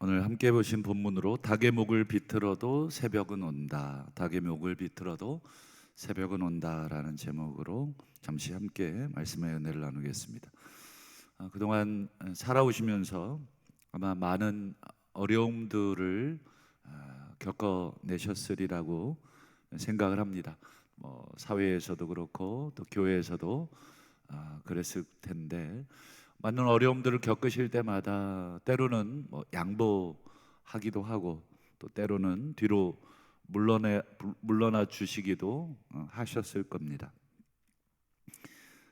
오늘 함께 보신 본문으로 닭의 목을 비틀어도 새벽은 온다. 닭의 목을 비틀어도 새벽은 온다라는 제목으로 잠시 함께 말씀의 은혜를 나누겠습니다. 아, 그동안 살아오시면서 아마 많은 어려움들을 아, 겪어내셨으리라고 생각을 합니다. 뭐 사회에서도 그렇고 또 교회에서도 아, 그랬을 텐데 많은 어려움들을 겪으실 때마다 때로는 뭐 양보하기도 하고 또 때로는 뒤로 물러내 물러나 주시기도 어, 하셨을 겁니다.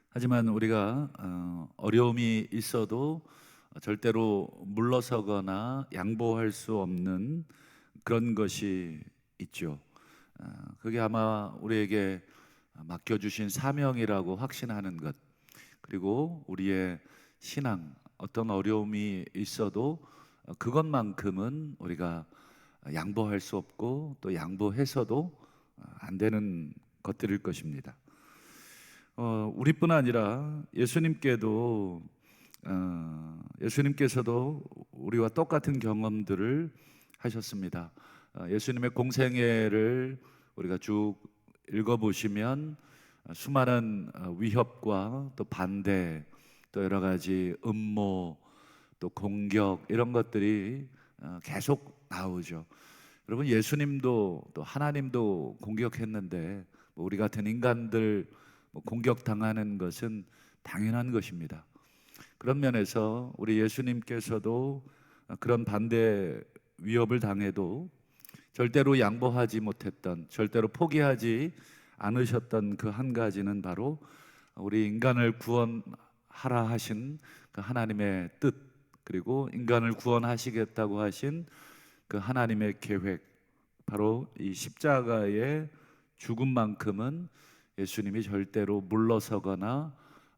하지만 우리가 어, 어려움이 있어도 절대로 물러서거나 양보할 수 없는 그런 것이 있죠. 어, 그게 아마 우리에게 맡겨주신 사명이라고 확신하는 것, 그리고 우리의 신앙, 어떤 어려움이 있어도 그것만큼은 우리가 양보할 수 없고 또 양보해서도 안 되는 것들일 것입니다. 어, 우리뿐 아니라 예수님께도 어, 예수님께서도 우리와 똑같은 경험들을 하셨습니다. 어, 예수님의 공생애를 우리가 쭉 읽어보시면 수많은 위협과 또 반대 또 여러 가지 음모 또 공격 이런 것들이 어, 계속 나오죠. 여러분 예수님도 또 하나님도 공격했는데 뭐 우리 같은 인간들 뭐 공격당하는 것은 당연한 것입니다. 그런 면에서 우리 예수님께서도 그런 반대 위협을 당해도 절대로 양보하지 못했던 절대로 포기하지 않으셨던 그 한 가지는 바로 우리 인간을 구원 하라 하신 그 하나님의 뜻 그리고 인간을 구원하시겠다고 하신 그 하나님의 계획 바로 이 십자가의 죽음만큼은 예수님이 절대로 물러서거나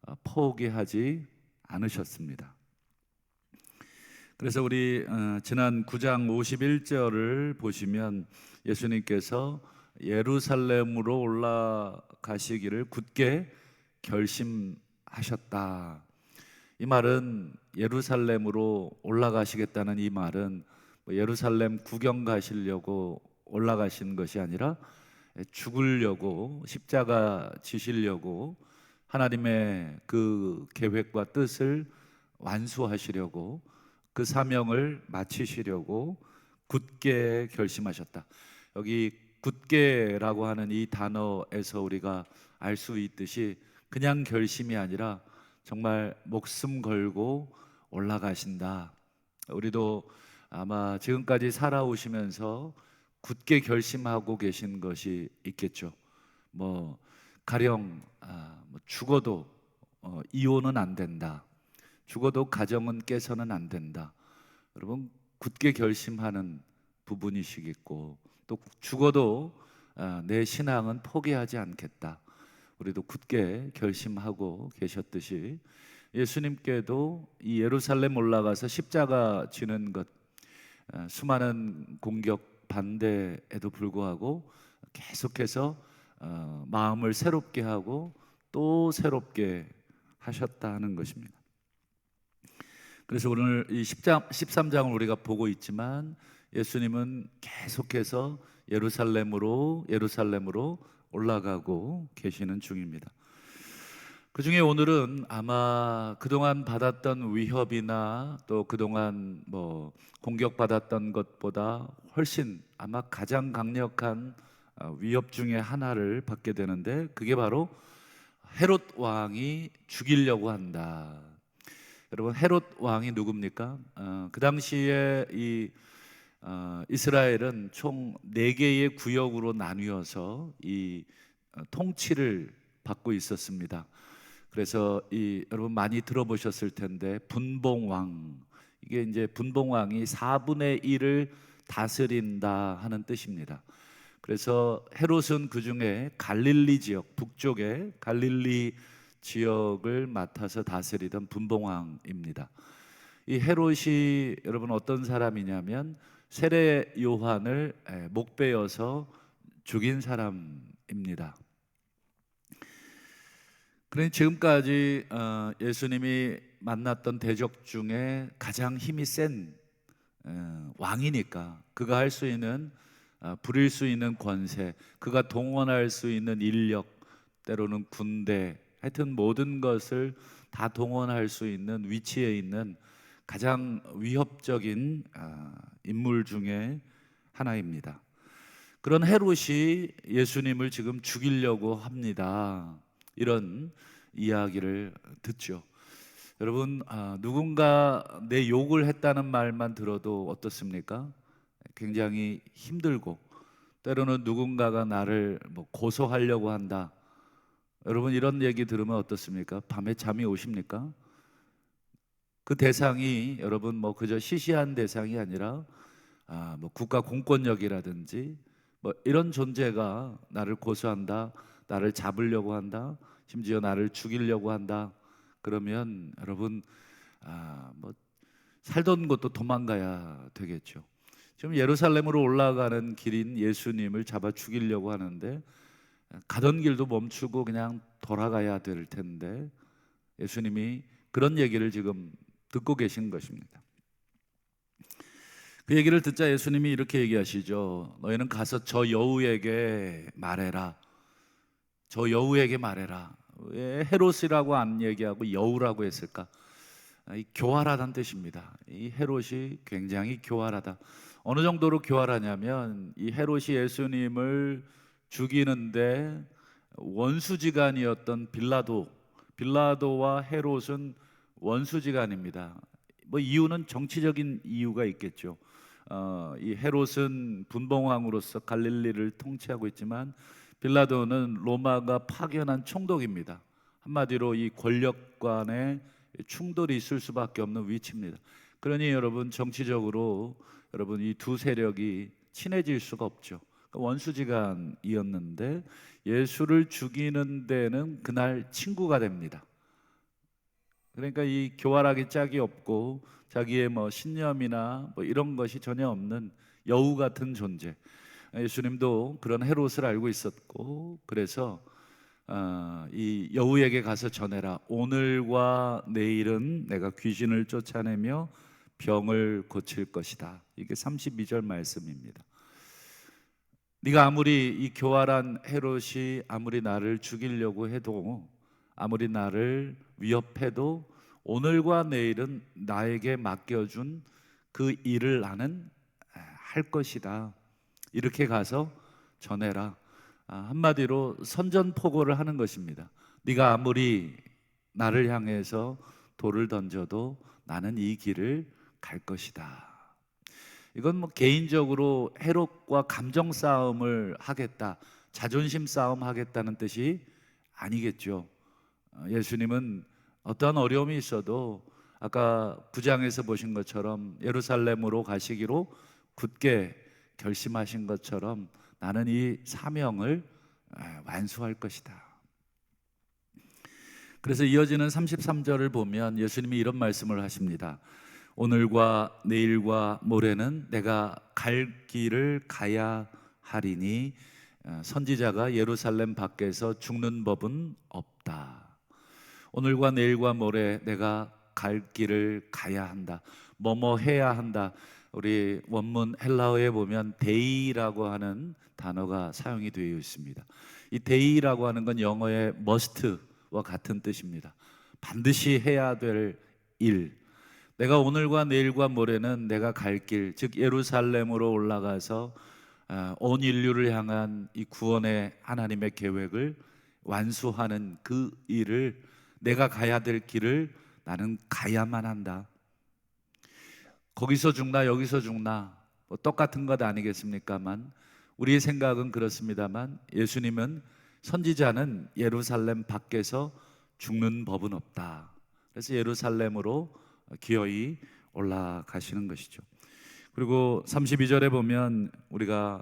어, 포기하지 않으셨습니다. 그래서 우리 어, 지난 9장 51절을 보시면 예수님께서 예루살렘으로 올라가시기를 굳게 결심 하셨다. 이 말은 예루살렘으로 올라가시겠다는 이 말은 뭐 예루살렘 구경 가시려고 올라가신 것이 아니라 죽으려고 십자가 지시려고 하나님의 그 계획과 뜻을 완수하시려고 그 사명을 마치시려고 굳게 결심하셨다. 여기 굳게라고 하는 이 단어에서 우리가 알 수 있듯이 그냥 결심이 아니라 정말 목숨 걸고 올라가신다. 우리도 아마 지금까지 살아오시면서 굳게 결심하고 계신 것이 있겠죠. 뭐 가령 아, 뭐 죽어도 어, 이혼은 안 된다. 죽어도 가정은 깨서는 안 된다. 여러분 굳게 결심하는 부분이시겠고 또 죽어도 아, 내 신앙은 포기하지 않겠다. 우리도 굳게 결심하고 계셨듯이 예수님께도 이 예루살렘 올라가서 십자가 지는 것 어, 수많은 공격 반대에도 불구하고 계속해서 어, 마음을 새롭게 하고 또 새롭게 하셨다는 것입니다. 그래서 오늘 이 10장, 13장을 우리가 보고 있지만 예수님은 계속해서 예루살렘으로 예루살렘으로 올라가고 계시는 중입니다. 그 중에 오늘은 아마 그동안 받았던 위협이나 또 그동안 뭐 공격받았던 것보다 훨씬 아마 가장 강력한 어, 위협 중에 하나를 받게 되는데 그게 바로 헤롯 왕이 죽이려고 한다. 여러분 헤롯 왕이 누굽니까? 어, 그 당시에 이 어, 이스라엘은 총네 개의 구역으로 나뉘어서 이 어, 통치를 받고 있었습니다. 그래서 이 여러분 많이 들어보셨을 텐데 분봉왕 이게 이제 분봉왕이 4분의 1을 다스린다 하는 뜻입니다. 그래서 헤롯은 그 중에 갈릴리 지역 북쪽에 갈릴리 지역을 맡아서 다스리던 분봉왕입니다. 이 헤롯이 여러분 어떤 사람이냐면 세례 요한을 목베어서 죽인 사람입니다. 그러니 지금까지 어, 예수님이 만났던 대적 중에 가장 힘이 센 어, 왕이니까 그가 할 수 있는 아, 부릴 수 있는 권세, 그가 동원할 수 있는 인력, 때로는 군대, 하여튼 모든 것을 다 동원할 수 있는 위치에 있는 가장 위협적인 아, 인물 중에 하나입니다. 그런 헤롯이 예수님을 지금 죽이려고 합니다. 이런 이야기를 듣죠. 여러분 아, 누군가 내 욕을 했다는 말만 들어도 어떻습니까? 굉장히 힘들고 때로는 누군가가 나를 뭐 고소하려고 한다. 여러분 이런 얘기 들으면 어떻습니까? 밤에 잠이 오십니까? 그 대상이 여러분 뭐 그저 시시한 대상이 아니라 아, 뭐 국가 공권력이라든지 뭐 이런 존재가 나를 고소한다, 나를 잡으려고 한다, 심지어 나를 죽이려고 한다. 그러면 여러분 아, 뭐 살던 곳도 도망가야 되겠죠. 지금 예루살렘으로 올라가는 길인 예수님을 잡아 죽이려고 하는데 가던 길도 멈추고 그냥 돌아가야 될 텐데 예수님이 그런 얘기를 지금 듣고 계신 것입니다. 그 얘기를 듣자 예수님이 이렇게 얘기하시죠. 너희는 가서 저 여우에게 말해라. 저 여우에게 말해라. 왜 헤롯이라고 안 얘기하고 여우라고 했을까? 아, 이 교활하다는 뜻입니다. 이 헤롯이 굉장히 교활하다. 어느 정도로 교활하냐면 이 헤롯이 예수님을 죽이는데 원수지간이었던 빌라도 빌라도와 헤롯은 원수지간입니다. 뭐 이유는 정치적인 이유가 있겠죠. 어, 이 헤롯은 분봉왕으로서 갈릴리를 통치하고 있지만 빌라도는 로마가 파견한 총독입니다. 한마디로 이 권력 간의 충돌이 있을 수밖에 없는 위치입니다. 그러니 여러분 정치적으로 여러분 이 두 세력이 친해질 수가 없죠. 그러니까 원수지간이었는데 예수를 죽이는 데는 그날 친구가 됩니다. 그러니까 이 교활하기 짝이 없고 자기의 뭐 신념이나 뭐 이런 것이 전혀 없는 여우 같은 존재. 예수님도 그런 헤롯을 알고 있었고 그래서 어, 이 여우에게 가서 전해라. 오늘과 내일은 내가 귀신을 쫓아내며 병을 고칠 것이다. 이게 32절 말씀입니다. 네가 아무리 이 교활한 헤롯이 아무리 나를 죽이려고 해도 아무리 나를 위협해도 오늘과 내일은 나에게 맡겨준 그 일을 나는 할 것이다. 이렇게 가서 전해라. 아, 한마디로 선전포고를 하는 것입니다. 네가 아무리 나를 향해서 돌을 던져도 나는 이 길을 갈 것이다. 이건 뭐 개인적으로 헤롯과 감정 싸움을 하겠다, 자존심 싸움 하겠다는 뜻이 아니겠죠. 어, 예수님은 어떠한 어려움이 있어도 아까 부장에서 보신 것처럼 예루살렘으로 가시기로 굳게 결심하신 것처럼 나는 이 사명을 완수할 것이다. 그래서 이어지는 33절을 보면 예수님이 이런 말씀을 하십니다. 오늘과 내일과 모레는 내가 갈 길을 가야 하리니 어, 선지자가 예루살렘 밖에서 죽는 법은 없다. 오늘과 내일과 모레 내가 갈 길을 가야 한다. 뭐뭐 해야 한다. 우리 원문 헬라어에 보면 데이라고 하는 단어가 사용이 되어 있습니다. 이 데이라고 하는 건 영어의 must와 같은 뜻입니다. 반드시 해야 될 일. 내가 오늘과 내일과 모레는 내가 갈 길, 즉 예루살렘으로 올라가서 아, 온 인류를 향한 이 구원의 하나님의 계획을 완수하는 그 일을 내가 가야 될 길을 나는 가야만 한다. 거기서 죽나 여기서 죽나 뭐 똑같은 것 아니겠습니까만 우리의 생각은 그렇습니다만 예수님은 선지자는 예루살렘 밖에서 죽는 법은 없다. 그래서 예루살렘으로 기어이 올라가시는 것이죠. 그리고 32절에 보면 우리가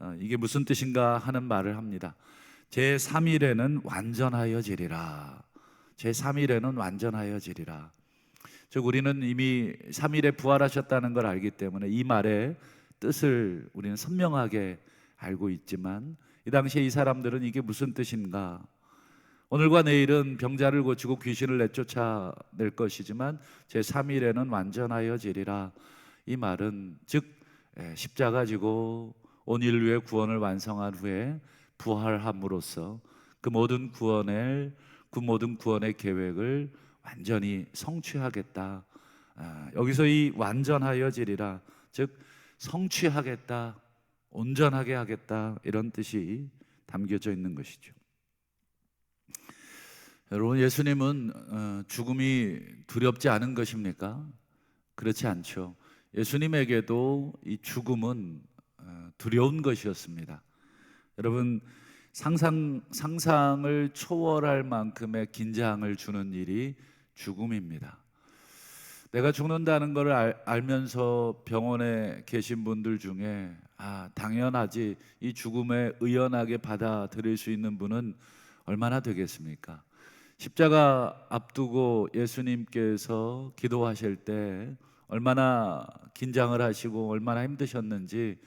어, 이게 무슨 뜻인가 하는 말을 합니다. 제 3일에는 완전하여지리라. 제 3일에는 완전하여지리라. 즉 우리는 이미 3일에 부활하셨다는 걸 알기 때문에 이 말의 뜻을 우리는 선명하게 알고 있지만 이 당시에 이 사람들은 이게 무슨 뜻인가 오늘과 내일은 병자를 고치고 귀신을 내쫓아낼 것이지만 제 3일에는 완전하여지리라. 이 말은 즉 예, 십자가 지고 온 인류의 구원을 완성한 후에 부활함으로써 그 모든 구원을 그 모든 구원의 계획을 완전히 성취하겠다. 아, 여기서 이 완전하여지리라 즉 성취하겠다, 온전하게 하겠다 이런 뜻이 담겨져 있는 것이죠. 여러분 예수님은 어, 죽음이 두렵지 않은 것입니까? 그렇지 않죠. 예수님에게도 이 죽음은 어, 두려운 것이었습니다. 여러분 상상 상상을 초월할 만큼의 긴장을 주는 일이 죽음입니다. 내가 죽는다는 것을 알, 알면서 병원에 계신 분들 중에 아 당연하지 이 죽음에 의연하게 받아들일 수 있는 분은 얼마나 되겠습니까? 십자가 앞두고 예수님께서 기도하실 때 얼마나 긴장을 하시고 얼마나 힘드셨는지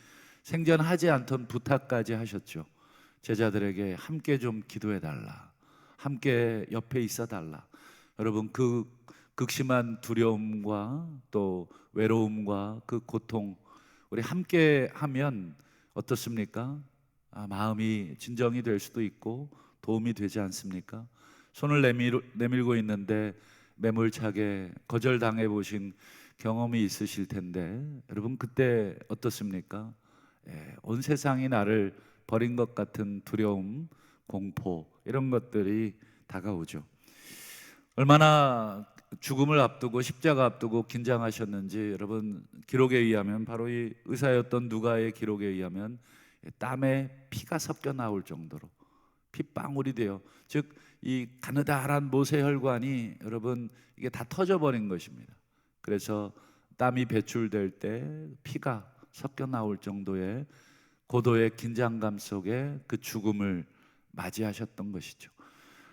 생전하지 않던 부탁까지 하셨죠. 제자들에게 함께 좀 기도해 달라. 함께 옆에 있어 달라. 여러분 그 극심한 두려움과 또 외로움과 그 고통 우리 함께 하면 어떻습니까? 아, 마음이 진정이 될 수도 있고 도움이 되지 않습니까? 손을 내밀, 내밀고 있는데 매몰차게 거절당해 보신 경험이 있으실 텐데 여러분 그때 어떻습니까? 예, 온 세상이 나를 버린 것 같은 두려움, 공포 이런 것들이 다가오죠. 얼마나 죽음을 앞두고 십자가 앞두고 긴장하셨는지 여러분 기록에 의하면 바로 이 의사였던 누가의 기록에 의하면 땀에 피가 섞여 나올 정도로 핏방울이 돼요. 즉 이 가느다란 모세혈관이 여러분 이게 다 터져 버린 것입니다. 그래서 땀이 배출될 때 피가 섞여 나올 정도의 고도의 긴장감 속에 그 죽음을 맞이하셨던 것이죠.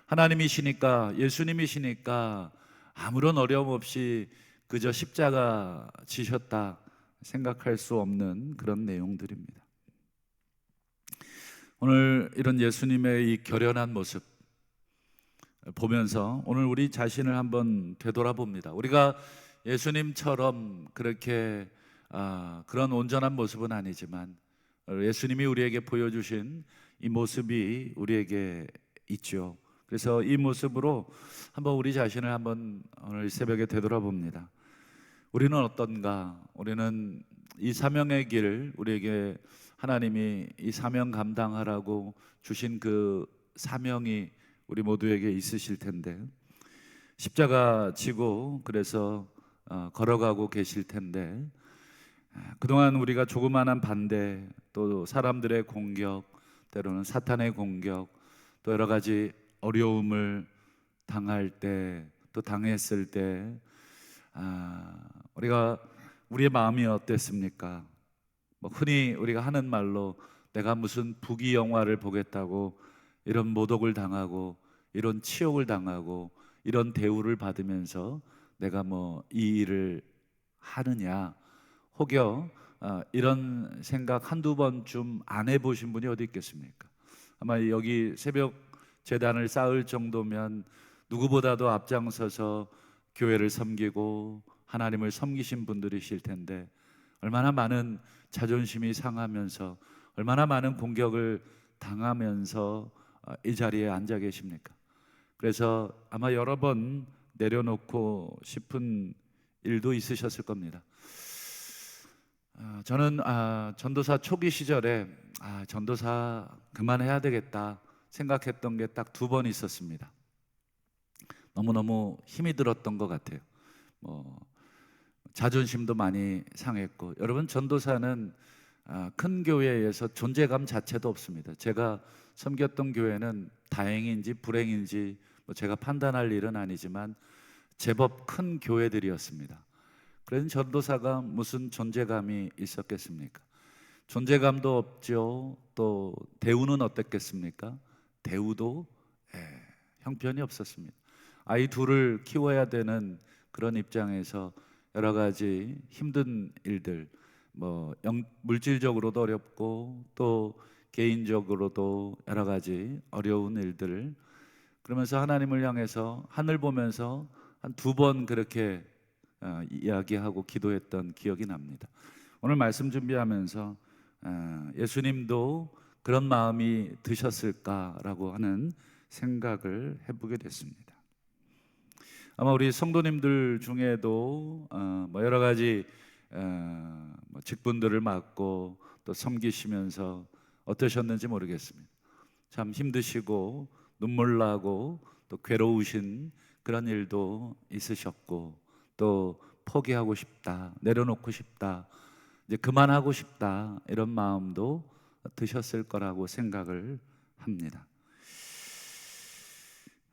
하나님이시니까 예수님이시니까 아무런 어려움 없이 그저 십자가 지셨다 생각할 수 없는 그런 내용들입니다. 오늘 이런 예수님의 이 결연한 모습 보면서 오늘 우리 자신을 한번 되돌아봅니다. 우리가 예수님처럼 그렇게 아, 그런 온전한 모습은 아니지만 예수님이 우리에게 보여주신 이 모습이 우리에게 있죠. 그래서 이 모습으로 한번 우리 자신을 한번 오늘 새벽에 되돌아봅니다. 우리는 어떤가? 우리는 이 사명의 길 우리에게 하나님이 이 사명 감당하라고 주신 그 사명이 우리 모두에게 있으실 텐데 십자가 지고 그래서 어, 걸어가고 계실 텐데 아, 그동안 우리가 조그마한 반대 또 사람들의 공격 때로는 사탄의 공격 또 여러 가지 어려움을 당할 때 또 당했을 때 아, 우리가 우리의 마음이 어땠습니까? 뭐 흔히 우리가 하는 말로 내가 무슨 부귀 영화를 보겠다고 이런 모독을 당하고 이런 치욕을 당하고 이런 대우를 받으면서 내가 뭐 이 일을 하느냐 혹여 아, 이런 생각 한두 번쯤 안 해보신 분이 어디 있겠습니까? 아마 여기 새벽 재단을 쌓을 정도면 누구보다도 앞장서서 교회를 섬기고 하나님을 섬기신 분들이실 텐데 얼마나 많은 자존심이 상하면서 얼마나 많은 공격을 당하면서 어, 이 자리에 앉아 계십니까? 그래서 아마 여러 번 내려놓고 싶은 일도 있으셨을 겁니다. 아, 저는 아, 전도사 초기 시절에 아, 전도사 그만해야 되겠다 생각했던 게 딱 두 번 있었습니다. 너무너무 힘이 들었던 것 같아요. 뭐 자존심도 많이 상했고 여러분 전도사는 아, 큰 교회에서 존재감 자체도 없습니다. 제가 섬겼던 교회는 다행인지 불행인지 뭐 제가 판단할 일은 아니지만 제법 큰 교회들이었습니다. 그래서 전도사가 무슨 존재감이 있었겠습니까? 존재감도 없죠. 또 대우는 어땠겠습니까? 대우도 예, 형편이 없었습니다. 아이 둘을 키워야 되는 그런 입장에서 여러 가지 힘든 일들, 뭐 영, 물질적으로도 어렵고 또 개인적으로도 여러 가지 어려운 일들을 그러면서 하나님을 향해서 하늘 보면서 한 두 번 그렇게 어, 이야기하고 기도했던 기억이 납니다. 오늘 말씀 준비하면서 어, 예수님도 그런 마음이 드셨을까라고 하는 생각을 해보게 됐습니다. 아마 우리 성도님들 중에도 어, 뭐 여러 가지 어, 뭐 직분들을 맡고 또 섬기시면서 어떠셨는지 모르겠습니다. 참 힘드시고 눈물 나고 또 괴로우신 그런 일도 있으셨고 또 포기하고 싶다, 내려놓고 싶다, 이제 그만하고 싶다 이런 마음도 드셨을 거라고 생각을 합니다.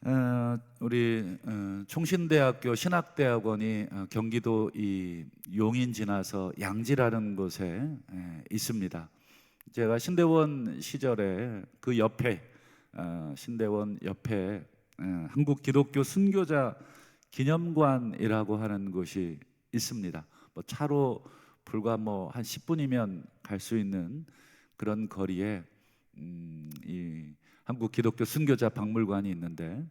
어, 우리 어, 총신대학교 신학대학원이 어, 경기도 이 용인 지나서 양지라는 곳에 에, 있습니다. 제가 신대원 시절에 그 옆에 어, 신대원 옆에 에, 한국 기독교 순교자 기념관이라고 하는 곳이 있습니다. 뭐 차로 불과 뭐 한 10분이면 갈 수 있는 그런 거리에 음, 이 한국 기독교 순교자 박물관이 있는데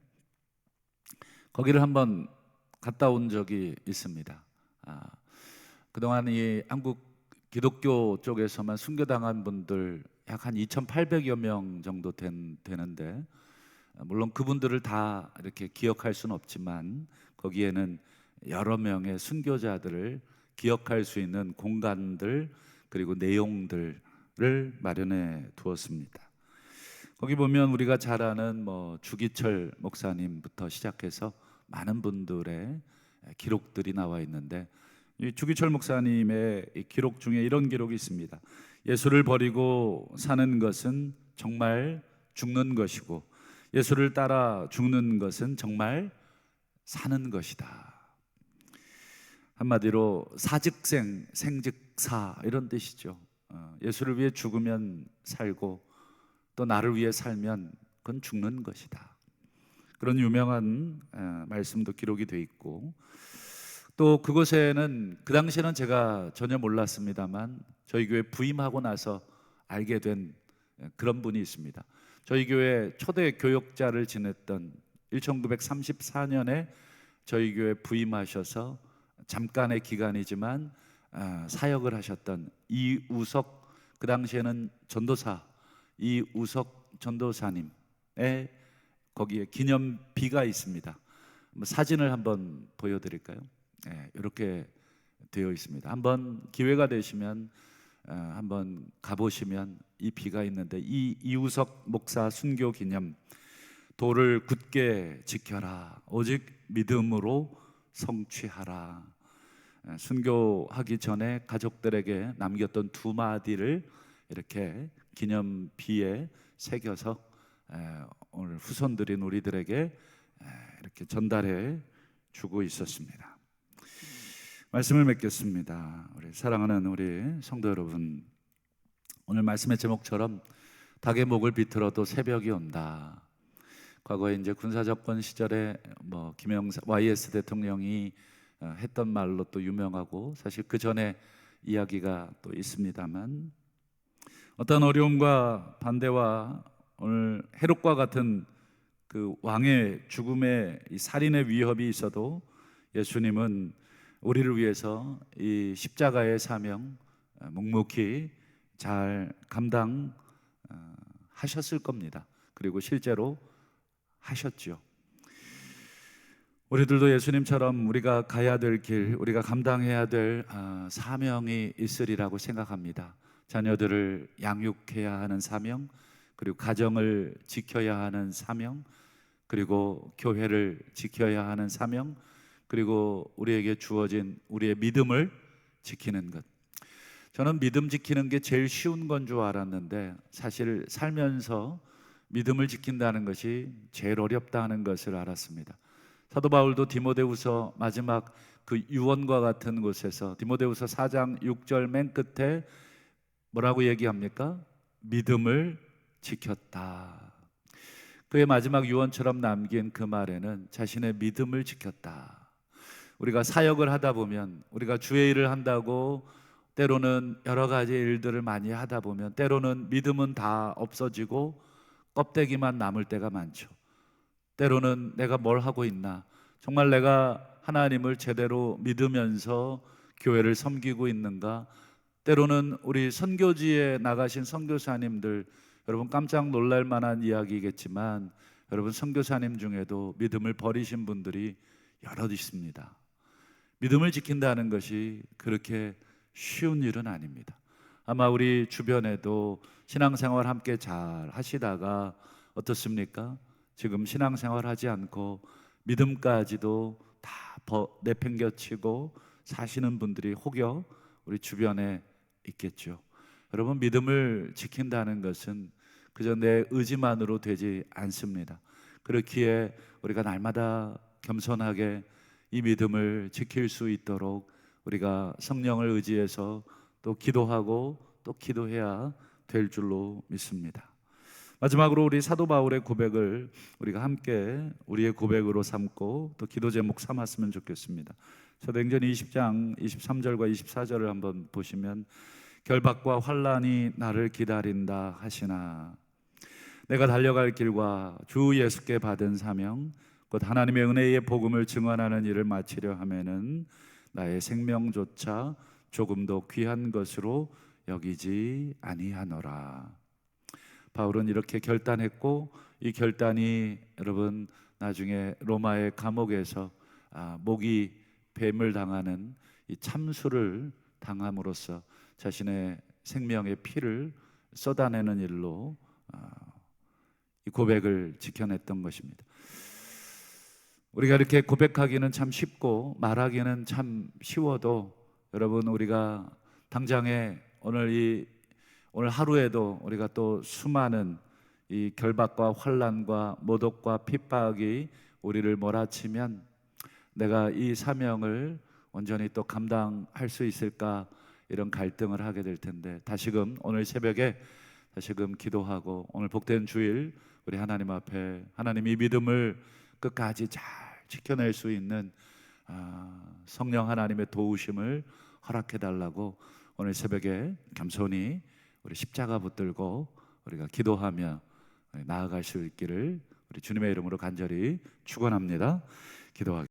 거기를 한번 갔다 온 적이 있습니다. 아, 그동안 이 한국 기독교 쪽에서만 순교당한 분들 약 한 2,800여 명 정도 된, 되는데 아, 물론 그분들을 다 이렇게 기억할 수는 없지만 거기에는 여러 명의 순교자들을 기억할 수 있는 공간들 그리고 내용들을 마련해 두었습니다. 거기 보면 우리가 잘 아는 뭐 주기철 목사님부터 시작해서 많은 분들의 기록들이 나와 있는데 이 주기철 목사님의 이 기록 중에 이런 기록이 있습니다. 예수를 버리고 사는 것은 정말 죽는 것이고 예수를 따라 죽는 것은 정말 사는 것이다. 한마디로 사즉생, 생즉사 이런 뜻이죠. 어, 예수를 위해 죽으면 살고 또 나를 위해 살면 그건 죽는 것이다. 그런 유명한 어, 말씀도 기록이 돼 있고 또 그곳에는 그 당시에는 제가 전혀 몰랐습니다만 저희 교회 부임하고 나서 알게 된 어, 그런 분이 있습니다. 저희 교회 초대 교역자를 지냈던 1934년에 저희 교회 부임하셔서 잠깐의 기간이지만 아, 사역을 하셨던 이우석 그 당시에는 전도사 이우석 전도사님의 거기에 기념비가 있습니다. 사진을 한번 보여드릴까요? 네, 이렇게 되어 있습니다. 한번 기회가 되시면 어, 한번 가보시면 이 비가 있는데 이 이우석 목사 순교 기념 도를 굳게 지켜라 오직 믿음으로 성취하라 에, 순교하기 전에 가족들에게 남겼던 두 마디를 이렇게 기념비에 새겨서 에, 오늘 후손들인 우리들에게 에, 이렇게 전달해 주고 있었습니다. 말씀을 맺겠습니다. 우리 사랑하는 우리 성도 여러분, 오늘 말씀의 제목처럼 닭의 목을 비틀어도 새벽이 온다. 과거에 이제 군사 정권 시절에 뭐 김영사 YS 대통령이 어, 했던 말로 또 유명하고 사실 그 전에 이야기가 또 있습니다만 어떤 어려움과 반대와 오늘 해롭과 같은 그 왕의 죽음의 이 살인의 위협이 있어도 예수님은 우리를 위해서 이 십자가의 사명 어, 묵묵히 잘 감당하셨을 겁니다. 그리고 실제로 하셨죠. 우리들도 예수님처럼 우리가 가야 될 길, 우리가 감당해야 될 아, 사명이 있으리라고 생각합니다. 자녀들을 양육해야 하는 사명, 그리고 가정을 지켜야 하는 사명, 그리고 교회를 지켜야 하는 사명, 그리고 우리에게 주어진 우리의 믿음을 지키는 것. 저는 믿음 지키는 게 제일 쉬운 건 줄 알았는데 사실 살면서 믿음을 지킨다는 것이 제일 어렵다는 것을 알았습니다. 사도 바울도 디모데후서 마지막 그 유언과 같은 곳에서 디모데후서 4장 6절 맨 끝에 뭐라고 얘기합니까? 믿음을 지켰다. 그의 마지막 유언처럼 남긴 그 말에는 자신의 믿음을 지켰다. 우리가 사역을 하다 보면 우리가 주의 일을 한다고 때로는 여러 가지 일들을 많이 하다 보면 때로는 믿음은 다 없어지고 껍데기만 남을 때가 많죠. 때로는 내가 뭘 하고 있나? 정말 내가 하나님을 제대로 믿으면서 교회를 섬기고 있는가? 때로는 우리 선교지에 나가신 선교사님들 여러분 깜짝 놀랄 만한 이야기겠지만 여러분 선교사님 중에도 믿음을 버리신 분들이 여럿 있습니다. 믿음을 지킨다는 것이 그렇게 쉬운 일은 아닙니다. 아마 우리 주변에도 신앙생활 함께 잘 하시다가 어떻습니까? 지금 신앙생활 하지 않고 믿음까지도 다 버- 내팽겨치고 사시는 분들이 혹여 우리 주변에 있겠죠. 여러분 믿음을 지킨다는 것은 그저 내 의지만으로 되지 않습니다. 그렇기에 우리가 날마다 겸손하게 이 믿음을 지킬 수 있도록 우리가 성령을 의지해서 또 기도하고 또 기도해야 될 줄로 믿습니다. 마지막으로 우리 사도 바울의 고백을 우리가 함께 우리의 고백으로 삼고 또 기도 제목 삼았으면 좋겠습니다. 사도행전 20장 23절과 24절을 한번 보시면 결박과 환란이 나를 기다린다 하시나 내가 달려갈 길과 주 예수께 받은 사명 곧 하나님의 은혜의 복음을 증언하는 일을 마치려 하면은 나의 생명조차 조금도 귀한 것으로 여기지 아니하노라. 바울은 이렇게 결단했고 이 결단이 여러분 나중에 로마의 감옥에서 아, 목이 뱀을 당하는 이 참수를 당함으로써 자신의 생명의 피를 쏟아내는 일로 아, 이 고백을 지켜냈던 것입니다. 우리가 이렇게 고백하기는 참 쉽고 말하기는 참 쉬워도 여러분 우리가 당장에 오늘 이 오늘 하루에도 우리가 또 수많은 이 결박과 환란과 모독과 핍박이 우리를 몰아치면 내가 이 사명을 온전히 또 감당할 수 있을까 이런 갈등을 하게 될 텐데 다시금 오늘 새벽에 다시금 기도하고 오늘 복된 주일 우리 하나님 앞에 하나님 이 믿음을 끝까지 잘 지켜낼 수 있는 아, 성령 하나님의 도우심을 허락해 달라고 오늘 새벽에 겸손히 우리 십자가 붙들고 우리가 기도하며 나아갈 수 있기를 우리 주님의 이름으로 간절히 축원합니다. 기도하